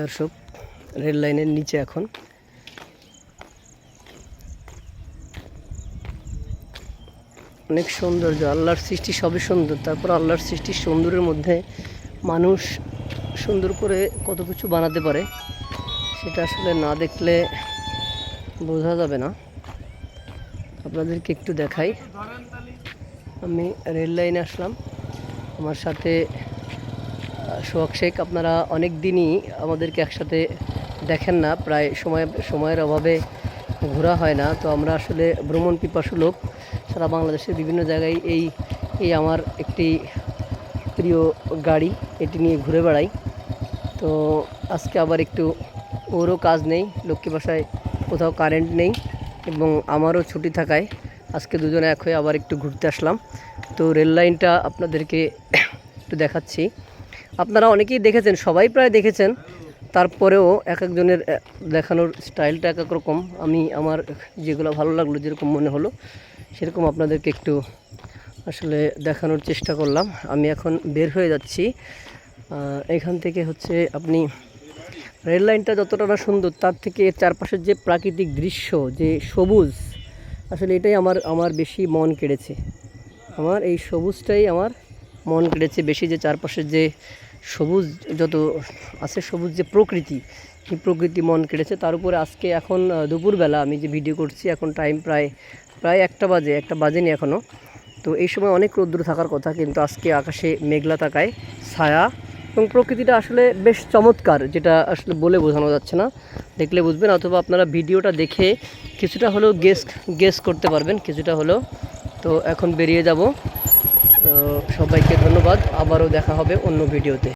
দর্শক, রেল লাইনের নিচে এখন। অনেক সৌন্দর্য, আল্লাহর সৃষ্টি সবই সুন্দর। তারপর আল্লাহর সৃষ্টির সৌন্দর্যের মধ্যে মানুষ সুন্দর করে কত কিছু বানাতে পারে, সেটা আসলে না দেখলে বোঝা যাবে না। আপনাদেরকে একটু দেখাই। আমি রেল লাইনে আসলাম। আমার সাথে সোহাগ শেখ, আপনারা অনেক দিনই আমাদেরকে একসাথে দেখেন না, প্রায় সময়, সময়ের অভাবে ঘোরা হয় না। তো আমরা আসলে ভ্রমণ পিপাসু লোক। সারা বাংলাদেশের বিভিন্ন জায়গায় এই এই আমার একটি প্রিয় গাড়ি, এটি নিয়ে ঘুরে বেড়াই। তো আজকে আবার একটু ওরও কাজ নেই, লক্ষ্মী বাসায় কোথাও কারেন্ট নেই এবং আমারও ছুটি থাকায় আজকে দুজনে এক হয়ে আবার একটু ঘুরতে আসলাম। তো রেল লাইনটা আপনাদেরকে একটু দেখাচ্ছি। আপনারা অনেকেই দেখেছেন, সবাই প্রায় দেখেছেন। তারপরেও এক একজনের দেখানোর স্টাইলটা এক এক রকম। আমি আমার যেগুলো ভালো লাগল, যেরকম মনে হলো, সেরকম আপনাদেরকে একটু আসলে দেখানোর চেষ্টা করলাম। আমি এখন বের হয়ে যাচ্ছি। এখান থেকে হচ্ছে আপনি রেল লাইনটা যতটা না সুন্দর, তার থেকে চারপাশের যে প্রাকৃতিক দৃশ্য, যে সবুজ, আসলে এটাই আমার আমার বেশি মন কেড়েছে। আমার এই সবুজটাই আমার মন কেড়েছে বেশি যে চারপাশের যে সবুজ যত আছে, সবুজ যে প্রকৃতি এই প্রকৃতি মন কেড়েছে, তার উপরে আজকে এখন দুপুরবেলা আমি যে ভিডিও করছি, এখন টাইম প্রায় প্রায় একটা বাজে, একটা বাজেনি এখনও তো এই সময় অনেক রৌদ্র থাকার কথা, কিন্তু আজকে আকাশে মেঘলা তাকায় ছায়া এবং প্রকৃতিটা আসলে বেশ চমৎকার, যেটা আসলে বলে বোঝানো যাচ্ছে না। দেখলে বুঝবেন, অথবা আপনারা ভিডিওটা দেখে কিছুটা হলেও গেস গেস করতে পারবেন, কিছুটা হলেও। তো এখন বেরিয়ে যাব। সবাইকে ধন্যবাদ। আবারও দেখা হবে অন্য ভিডিওতে।